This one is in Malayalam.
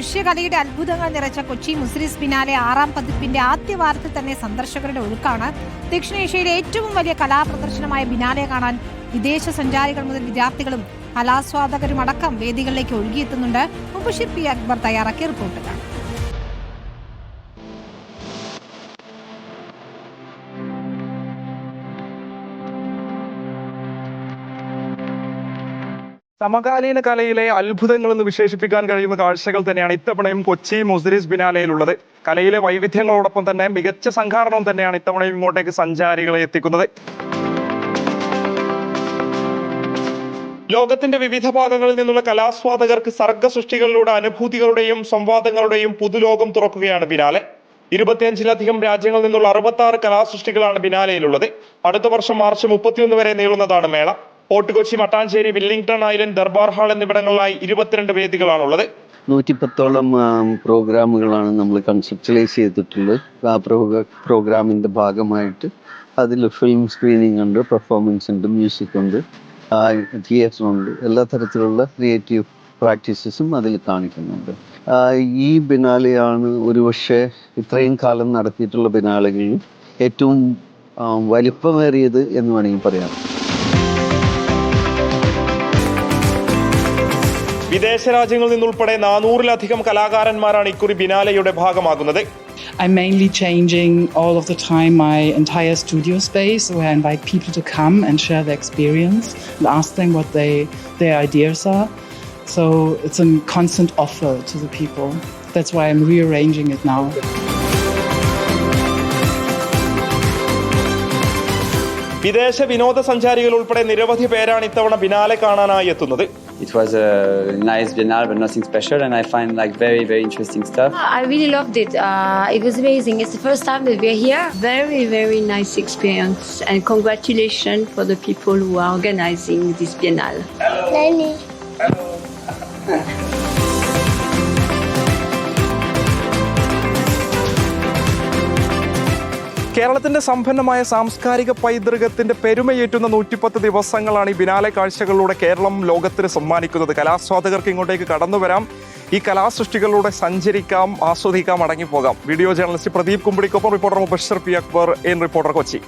ദൃശ്യകലയുടെ അത്ഭുതങ്ങൾ നിറച്ച കൊച്ചി മുസ്ലിസ് പിന്നാലെ ആറാം പതിപ്പിന്റെ ആദ്യ വാരത്തിൽ തന്നെ സന്ദർശകരുടെ ഒഴുക്കാണ്. ദക്ഷിണേഷ്യയിലെ ഏറ്റവും വലിയ കലാപ്രദർശനമായ ബിനാലെ കാണാൻ വിദേശ സഞ്ചാരികൾ മുതൽ വിദ്യാർത്ഥികളും കലാസ്വാദകരുമടക്കം വേദികളിലേക്ക് ഒഴുകിയെത്തുന്നുണ്ട്. മുബഷിർ പി അക്ബർ തയ്യാറാക്കിയ റിപ്പോർട്ടുകൾ സമകാലീന കലയിലെ അത്ഭുതങ്ങൾ എന്ന് വിശേഷിപ്പിക്കാൻ കഴിയുന്ന കാഴ്ചകൾ തന്നെയാണ് ഇത്തവണയും കൊച്ചി മുസ്ലിസ് ബിനാലയിലുള്ളത്. കലയിലെ വൈവിധ്യങ്ങളോടൊപ്പം തന്നെ മികച്ച സംഘാടനം തന്നെയാണ് ഇത്തവണയും ഇങ്ങോട്ടേക്ക് സഞ്ചാരികളെ എത്തിക്കുന്നത്. ലോകത്തിന്റെ വിവിധ ഭാഗങ്ങളിൽ നിന്നുള്ള കലാസ്വാദകർക്ക് സർഗ സൃഷ്ടികളിലൂടെ അനുഭൂതികളുടെയും സംവാദങ്ങളുടെയും പുതുലോകം തുറക്കുകയാണ് ബിനാലെ. ഇരുപത്തിയഞ്ചിലധികം രാജ്യങ്ങളിൽ നിന്നുള്ള അറുപത്തി ആറ് കലാസൃഷ്ടികളാണ് ബിനാലയിലുള്ളത്. അടുത്ത വർഷം മാർച്ച് മുപ്പത്തിയൊന്ന് വരെ നീളുന്നതാണ് മേള. Fort Kochi Mattancherry Willingdon Island Durbar hall എന്നിവിടങ്ങളിലായി ഇരുപത്തിരണ്ട് വേദികളാണുള്ളത്. നൂറ്റിപ്പത്തോളം പ്രോഗ്രാമുകളാണ് നമ്മൾ കൺസെപ്റ്റലൈസ് ചെയ്തിട്ടുള്ളത്. ആ പ്രോഗ്രാമിന്റെ ഭാഗമായിട്ട് അതിൽ ഫിലിം സ്ക്രീനിങ് ഉണ്ട് പെർഫോമൻസ് ഉണ്ട് മ്യൂസിക് ഉണ്ട് തിയേറ്റർ ഉണ്ട് എല്ലാ തരത്തിലുള്ള ക്രിയേറ്റീവ് പ്രാക്ടീസസും അതിൽ കാണിക്കുന്നുണ്ട്. ഈ ബിനാലെയാണ് ഒരുപക്ഷെ ഇത്രയും കാലം നടത്തിയിട്ടുള്ള ബിനാലകളിൽ ഏറ്റവും വലിപ്പമേറിയത് എന്ന് വേണമെങ്കിൽ പറയാം. വിദേശ രാജ്യങ്ങളിൽ നിന്നുൾപ്പെടെ നാനൂറിലധികം കലാകാരന്മാരാണ് ഇക്കുറി ബിനാലയുടെ ഭാഗമാകുന്നത് I'm mainly changing all of the time my entire studio space where I invite people to come and share their experience and ask them what they their ideas are. So it's a constant offer to the people. That's why I'm rearranging it now. വിദേശ വിനോദസഞ്ചാരികൾ ഉൾപ്പെടെ നിരവധി പേരാണ് ഇത്തവണ ബിനാലെ കാണാനായി എത്തുന്നത് It was a nice biennale, but nothing special, and I find like very, very interesting stuff. I really loved it. Uh, it was amazing. It's the first time that we're here. Very, very nice experience. And congratulations for the people who are organizing this biennale. കേരളത്തിന്റെ സമ്പന്നമായ സാംസ്കാരിക പൈതൃകത്തിന്റെ പെരുമയേറ്റുന്ന നൂറ്റിപ്പത്ത് ദിവസങ്ങളാണ് ഈ ബിനാലെ കാഴ്ചകളിലൂടെ കേരളം ലോകത്തിന് സമ്മാനിക്കുന്നത്. കലാസ്വാദകർക്ക് ഇങ്ങോട്ടേക്ക് കടന്നു വരാം. ഈ കലാസൃഷ്ടികളിലൂടെ സഞ്ചരിക്കാം ആസ്വദിക്കാം അടങ്ങിപ്പോകാം. വീഡിയോ ജേർണലിസ്റ്റ് പ്രദീപ് കുമ്പിടിക്കൊപ്പം reporter Mubashir P Akbar N reporter Kochi.